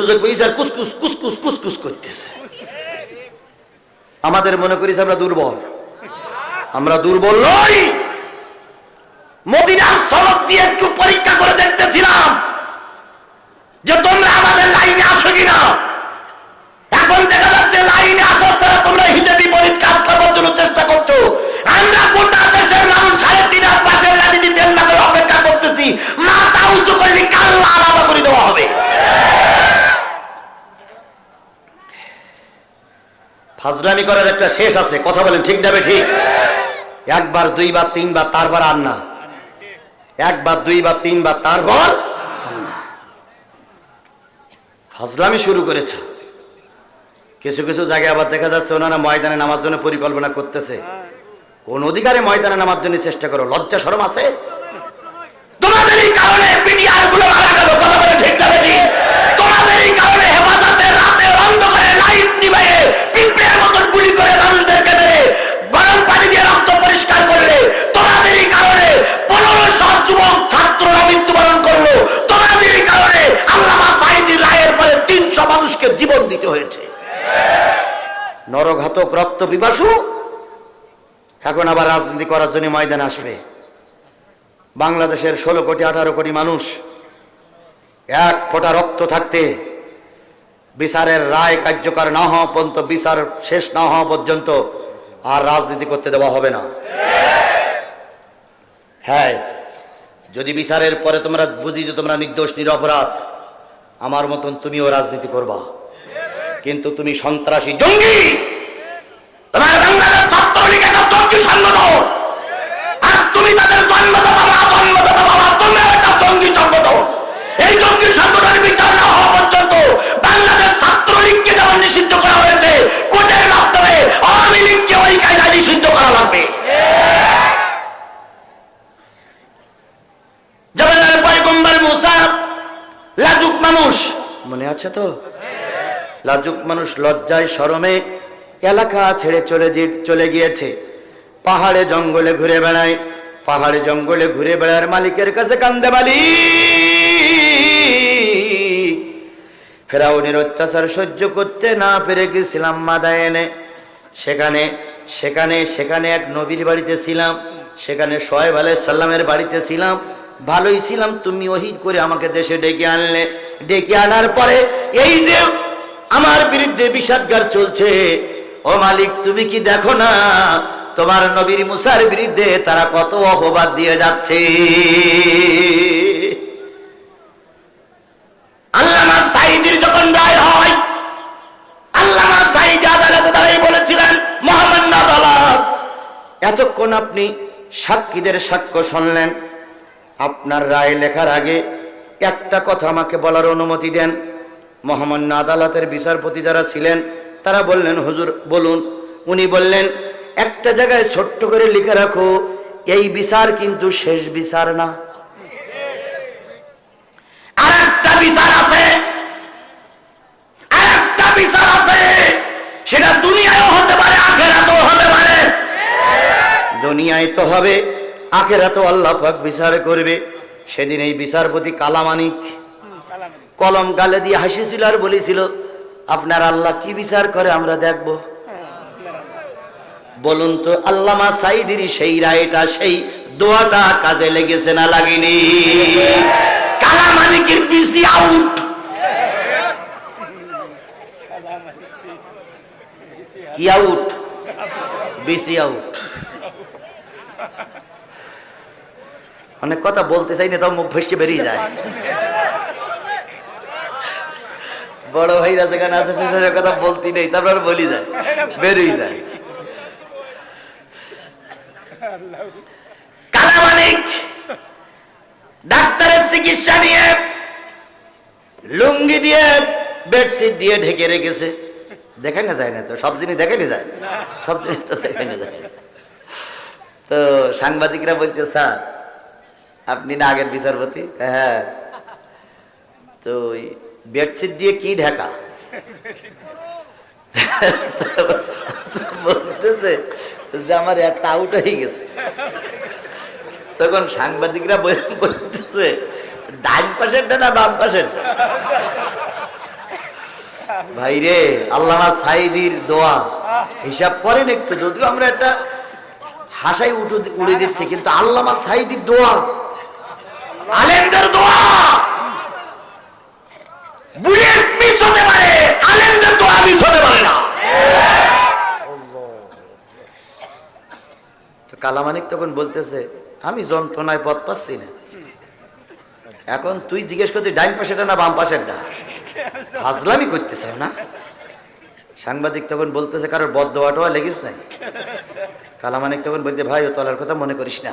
সুযোগ পেয়েছে আর কুসকুস কুসকুস কুসকুস করতেছে। আমাদের মনে করিস আমরা দুর্বল। আমরা দুর্বল নই। মদিনার সড়ক দিয়ে একটু পরীক্ষা করে দেখতেছিলাম যে তোমরা আমাদের ফাজলামি করার একটা শেষ আছে। কথা বলেন, ঠিক যাবে ঠিক? একবার, দুইবার, তিনবার, তারপর আর না। একবার, দুইবার, তিনবার, তারপর না। ফাজলামি শুরু করেছে। কিছু কিছু জায়গায় আবার দেখা যাচ্ছে ওনারা ময়দানে নামার জন্য পরিকল্পনা করতেছে। কোন অধিকারে ময়দানে নামার জন্য চেষ্টা করো, লজ্জা, শরম আছে? তোমাদেরই কারণে পিডিআরগুলো মারা গেল। ঠিক না বেটি দিতে হয়েছে। নরঘাতক রক্ত পিপাসু এখন আবার রাজনীতি করার জন্য ময়দানে আসবে। বাংলাদেশের ষোলো কোটি, আঠারো কোটি মানুষ এক ফোঁটা রক্ত থাকতে বিচারের রায় কার্যকর না হওয়া পর্যন্ত, বিচার শেষ না হওয়া পর্যন্ত আর রাজনীতি করতে দেওয়া হবে না। হ্যাঁ যদি বিচারের পরে তোমরা বুঝি যে তোমরা নির্দোষ, নিরপরাধ, আমার মতন তুমিও রাজনীতি করবা। কিন্তু তুমি সন্ত্রাসী জঙ্গি। তোমার বাংলাদেশ ছাত্রলীগ একটা জঙ্গি সংগঠন আর তুমি তাদের জন্মদাতা জন্মদাতা বাবা একটা জঙ্গি সংগঠন। এই জঙ্গি বিচার না হওয়া পর্যন্ত বাংলাদেশ ছাত্রলীগকে যেমন নিষিদ্ধ করা হয়েছে, কোর্টের মাধ্যমে আওয়ামী লীগকে ওই কায়দায় নিষিদ্ধ করা লাগবে। লাজুক মানুষ। মনে আছে তো? লাজুক মানুষ লজ্জায় শরমে এলাকা ছেড়ে চলে চলে গিয়েছে। পাহাড়ে জঙ্গলে ঘুরে বেড়ায়, পাহাড়ে জঙ্গলে ঘুরে বেড়ার মালিকের কাছে কান্দে মালিক। ফেরাউনের অত্যাচার সহ্য করতে না পেরে গেছিলাম মাদায়নে। সেখানে সেখানে সেখানে এক নবীর বাড়িতে ছিলাম, সেখানে সোহেব সাল্লামের বাড়িতে ছিলাম। ভালোই ছিলাম, তুমি ওহিদ করে আমাকে দেশে ডেকে আনলে। ডেকে আনার পরে এই যে আমার বিরুদ্ধে বিষাদগার চলছে। ও মালিক, তুমি কি দেখো না? তোমার নবীর মুসার বিরুদ্ধে তারা কত অপবাদ দিয়ে যাচ্ছে। আল্লামা যখন রায় হয় আদালতে বলেছিলেন আদালত। এতক্ষণ আপনি সাক্ষীদের সাক্ষ্য শুনলেন। আপনার রায় লেখার আগে একটা কথা আমাকে বলার অনুমতি দেন। মহামান্য আদালতের বিচারপতি যারা ছিলেন, তারা বললেন, হুজুর, বলুন। উনি বললেন, একটা জায়গায় ছোট্ট করে লিখে রাখো, এই বিচার কিন্তু শেষ বিচার না। আর একটা বিচার আছে দুনিয়ায় তো হবে বিচার করবে। সেদিন এই বিচারপতি কালামানিক। কলম গালে দিয়ে হাসিছিল আর বলেছিল, আপনার আল্লাহ কি বিচার করে আমরা দেখব? বলুন তো, আল্লামা সাইদির সেই রায়টা, সেই দোয়াটা কাজে লেগেছে না লাগেনি? কালামানিকের পিসি আউট। কি আউট? BC out. অনেক কথা বলতে চাই না তো মুখ ভেসে বেরিয়ে যায়। বড় ভাইরা যেখানে আছে শেষের কথা বলতে নেই, তারপর বলি যায় বেরিয়ে যায়। কালামানিক ডাক্তারের চিকিৎসা নিয়ে লুঙ্গি দিয়ে বেডশিট দিয়ে ঢেকে রেখেছে। দেখে না যায় না তো, সব জিনিস দেখে যায়। সব জিনিস তো দেখে যায়। তো সাংবাদিকরা বলছে, স্যার, আপনি না আগের বিচারপতি? হ্যাঁ। তো বেডশিট দিয়ে কি ঢাকা? বলতেছে যে আমার একটা আউট হয়ে গেছে। তখন সাংবাদিকরা বলতেছে, ডান পাশের না বাম পাশের ভাইরে, আল্লামা সাইদির দোয়া। হিসাব করেন একটু, যদিও আমরা একটা হাসাই উঠে উড়ে দিচ্ছি, কিন্তু আল্লামা সাইদির দোয়া। আলেমদের দোয়া! মিস হতে পারে। আলেমদের দোয়া মিস হতে পারে না। তো কালামানিক তখন বলতেছে, আমি যন্ত্রণায় পথ পাচ্ছি না। এখন তুই জিজ্ঞেস করছিস, ডাইন পাশেটা না বাম পাশেরটা? হাজলামি করতেছ, না? সাংবাদিক তখন বলতেছে, কারোর বদ দেওয়াটোয়া লেগিস নাই? কালামানিক তখন বলতে, ভাই, ও তলার কথা মনে করিস না।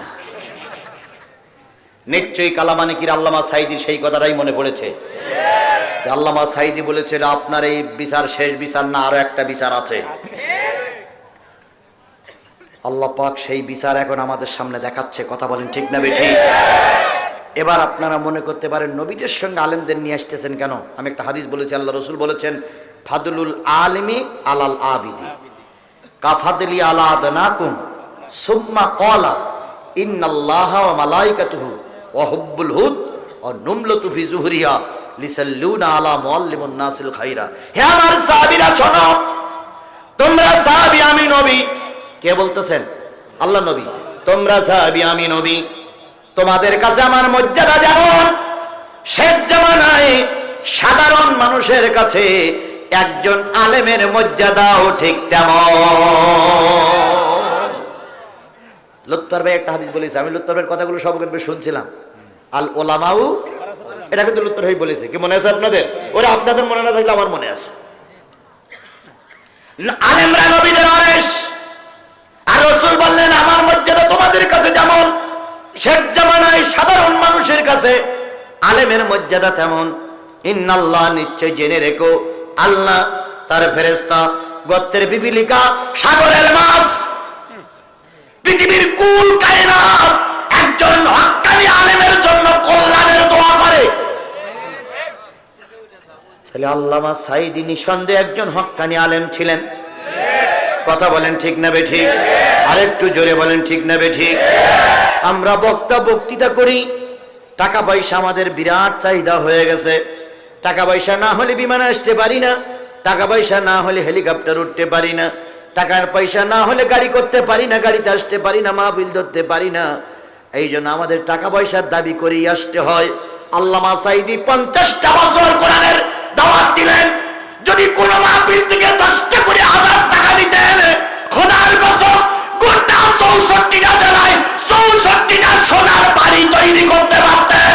নিশ্চয়ই কালামানিকির আল্লামা সাইদির সেই কথাটাই মনে পড়েছে। আল্লামা সাইদি বলেছিল আপনার এই বিচার শেষ বিচার না, আরও একটা বিচার আছে। আল্লাহ পাক সেই বিচার এখন আমাদের সামনে দেখাচ্ছে। কথা বলেন ঠিক না বেঠি? এবার আপনারা মনে করতে পারেন, নবীদের সঙ্গে আলেমদের নিয়ে আসতেছেন কেন? আমি একটা হাদিস বলেছি, আল্লাহ রসুল বলেছেন, ফাদুলুল আলিমি আলাল আবিদি কাফাদলি আলা আদনাকুম, সুম্মা কলা ইন্নাল্লাহ মালাইকাতুহু ওয়া হুব্বুল হুদ ওয়া নুমলাতু ফি জুহরিয়া নাসিল খাইরা। তোমরা কে বলতেছেন? আল্লাহ নবী। তোমরা তোমাদের কাছে আমার মর্যাদা যেমন সাধারণ মানুষের কাছে একজন আলেমের মর্যাদাও ঠিক তেমন। লুত্তর ভাই একটা হাদিস বলেছে, আমি লুত্তর ভাইয়ের কথাগুলো সব শুনছিলাম। আল ওলামাউ এটা কিন্তু লুত্তর ভাই বলেছে। কি মনে আছে আপনাদের? ওরা আপনাদের মনে না থাকলে আমার মনে আছে। আলেমরা নবীদের অরেশ আর রসুল বললেন, আমার মর্যাদা তোমাদের কাছে যেমন শেখ জামানায় সাধারণ মানুষের কাছে আলেমের মর্যাদা তেমন, ইন্নাল্লাহ নিশ্চয় জেনে রেখো, আল্লাহ তার ফেরেস্তা গত্তের পিপিলিকা সাগরের মাছ, পৃথিবীর কুল কায়নাত একজন হক্কানি আলেমের জন্য কল্যাণের দোয়া করে। তাহলে আল্লামা সাইদি নিঃসন্দেহে একজন হক্কানি আলেম ছিলেন। কথা বলেন ঠিক না বে ঠিক? আরেকটু জোরে বলেন ঠিক না বে ঠিক? আমরা বক্তা বক্তৃতা করি, টাকা পয়সা আমাদের বিরাট চাহিদা হয়ে গেছে। টাকা পয়সা না হলে বিমানে আসতে পারি না, টাকা পয়সা না হলে হেলিকপ্টার উঠতে পারি না, টাকার পয়সা না হলে গাড়ি করতে পারি না, গাড়িতে আসতে পারি না, মাহফিল ধরতে পারি না। এই জন্য আমাদের টাকা পয়সার দাবি করেই আসতে হয়। আল্লামা সাইদি পঞ্চাশটা বছর কোরআনের দাওয়াত দিলেন। যদি কোন মাহফিল থেকে দশটা করে হাজার টাকা দিতেন খোদার কসম, গোটা চৌষট্টিটা জেলায় চৌষট্টিটা সোনার বাড়ি তৈরি করতে পারতেন।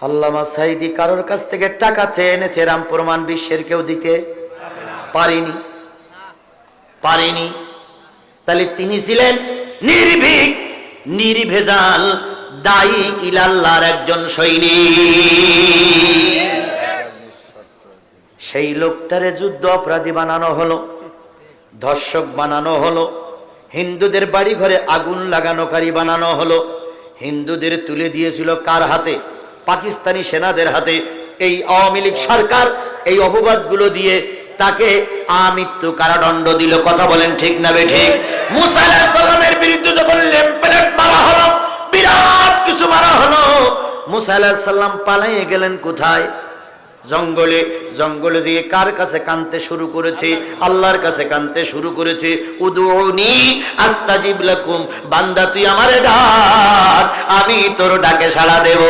আল্লামা সাইদি কারোর কাছ থেকে টাকা চেয়ে এনেছে রাম প্রমাণ বিশ্বের কেউ দিতে পারিনি। পারেনি। তাহলে তিনি ছিলেন নির্ভীক, নির্ভেজাল, দায়ী ইলাল্লাহর একজন সৈনিক। সেই লোকটারে যুদ্ধ অপরাধী বানানো হলো, ধর্ষক বানানো হলো, হিন্দুদের বাড়ি ঘরে আগুন লাগানোকারী বানানো হলো। হিন্দুদের তুলে দিয়েছিল কার হাতে? পাকিস্তানি সেনাদের হাতে। এই আওয়ামী লীগ সরকার এই অপবাদগুলো দিয়ে তাকে আমৃত্যু কারাদণ্ড দিল। কথা বলেন ঠিক না বে ঠিক? মুসা আলাইহিস সালামের বিরুদ্ধে যখন লেম্পলেট মারা হলো, বিরাট কিছু মারা হলো, মুসা আলাইহিস সালাম পালাইয়ে গেলেন কোথায়? জঙ্গলে জঙ্গলে দিয়ে কার কাছে কানতে শুরু করেছে? আল্লাহর কাছে কানতে শুরু করেছে। উদুনি আস্তাজিব লাকুম, বান্দা তুই আমারে ডাক, আমি তোর ডাকে সাড়া দেব।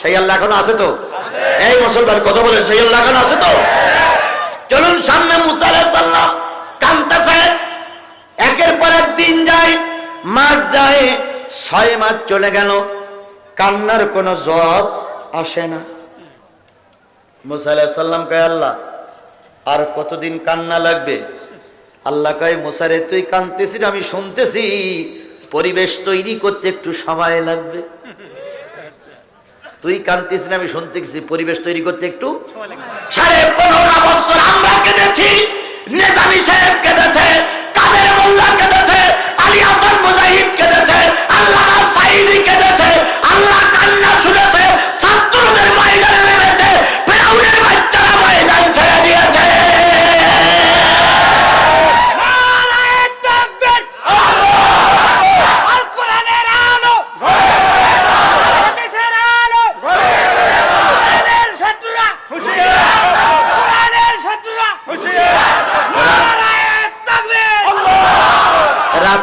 সেই আল্লাহ এখন আছে তো? এই মুসলমান কত বলেন সেই এখন আছে তো? চলুন, সামনে মুসা আলাইহিস সালাম কানতেছে একের পর এক দিন যায়, মাস যায়, ছয় মাস চলে গেল, কান্নার কোনো জব আসে না। মুসা সাল্লাম কয়, আল্লাহ, আর কতদিন কান্না লাগবে? আল্লাহ কয় মুসারে তুই কানতেছিস আমি শুনতেছি। পরিবেশ তৈরি করতে একটু সময় লাগবে। তুই কানতেছিস আমি শুনতেছি। পরিবেশ তৈরি করতে একটু? সাড়ে পনেরো বছর আমরা কেঁদেছি নেতা সাহেব কেঁদেছে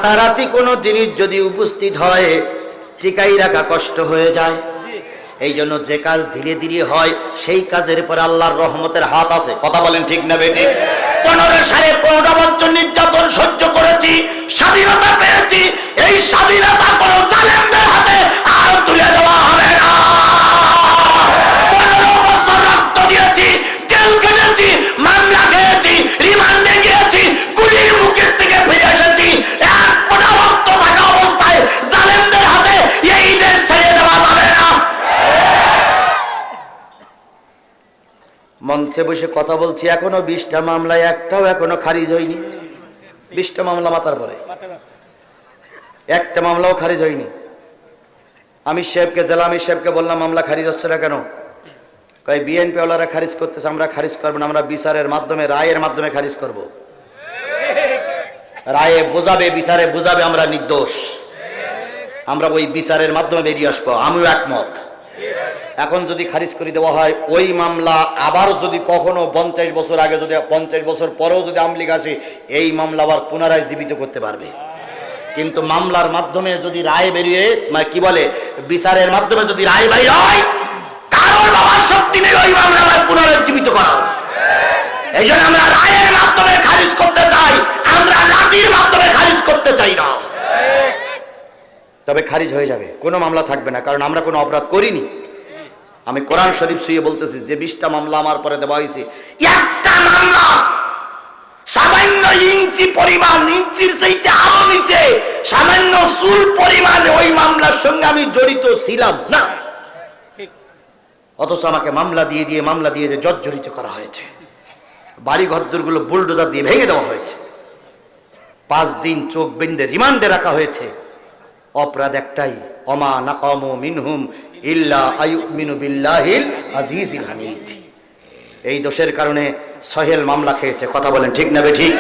রাতারাতি কোনো জিনিস যদি উপস্থিত হয় টিকাই রাখা কষ্ট হয়ে যায়। এই জন্য যে কাজ ধীরে ধীরে হয় সেই কাজের পরে আল্লাহর রহমতের হাত আছে। কথা বলেন ঠিক না বেটি? পনেরো সাড়ে পনেরো বছর নির্যাতন সহ্য করেছি স্বাধীনতা পেয়েছি এই স্বাধীনতা কোনো মঞ্চে বসে কথা বলছি, এখনও বিশটা মামলায় একটাও এখনও খারিজ হয়নি। বিশটা মামলা মাতার পরে। একটা মামলাও খারিজ হয়নি। আমি সাহেবকে, জেলা আমি সাহেবকে বললাম, মামলা খারিজ হচ্ছে না কেন? কয়, বিএনপি ওয়ালারা খারিজ করতেছে, আমরা খারিজ করব না, আমরা বিচারের মাধ্যমে, রায়ের মাধ্যমে খারিজ করব। রায়ে বোঝাবে, বিচারে বোঝাবে, আমরা নির্দোষ। আমরা ওই বিচারের মাধ্যমে বেরিয়ে আসব, আমিও একমত। এখন যদি খারিজ করে দেওয়া হয় ওই মামলা আবার যদি কখনো পঞ্চাশ বছর আগে যদি পঞ্চাশ বছর পরেও যদি আমলিগ আসে এই মামলা আবার পুনরায় জীবিত করতে পারবে। কিন্তু মামলার মাধ্যমে যদি রায় বেরিয়ে মানে কি বলে বিচারের মাধ্যমে যদি রায় বেরিয়ে হয় কারোর বাবার শক্তি নেই ওই মামলা আবার পুনরুজ্জীবিত করা এই জন্য আমরা রায়ের মাধ্যমে খারিজ করতে চাই আমরা লাঠির মাধ্যমে খারিজ করতে চাই না। তবে খারিজ হয়ে যাবে কোনো মামলা থাকবে না কারণ আমরা কোনো অপরাধ করিনি। আমি কোরআন শরীফ শুয়ে বলতেছি, যে বিশটা মামলা আমার পরে দেওয়া হয়েছে, একটা মামলা সামান্য ইঞ্চি পরিমাণ, ইঞ্চির চাইতে আরও নিচে, সামান্য চুল পরিমাণে ওই মামলার সঙ্গে আমি জড়িত ছিলাম না। অথচ আমাকে মামলা দিয়ে দিয়ে, মামলা দিয়ে দিয়ে জর্জরিত করা হয়েছে। বাড়ি ঘরদুরগুলো বুলডোজার দিয়ে ভেঙে দেওয়া হয়েছে। পাঁচ দিন চোখ বেঁধে রিমান্ডে রাখা হয়েছে। অপরাধ একটাই অমা নাকামু মিনহুম ইল্লা আয়ুমিনু বিল্লাহিল আজিজিল হামিদ। এই দোষের কারণে সহেল মামলা খেয়েছে, কথা বলেন ঠিক না ঠিক?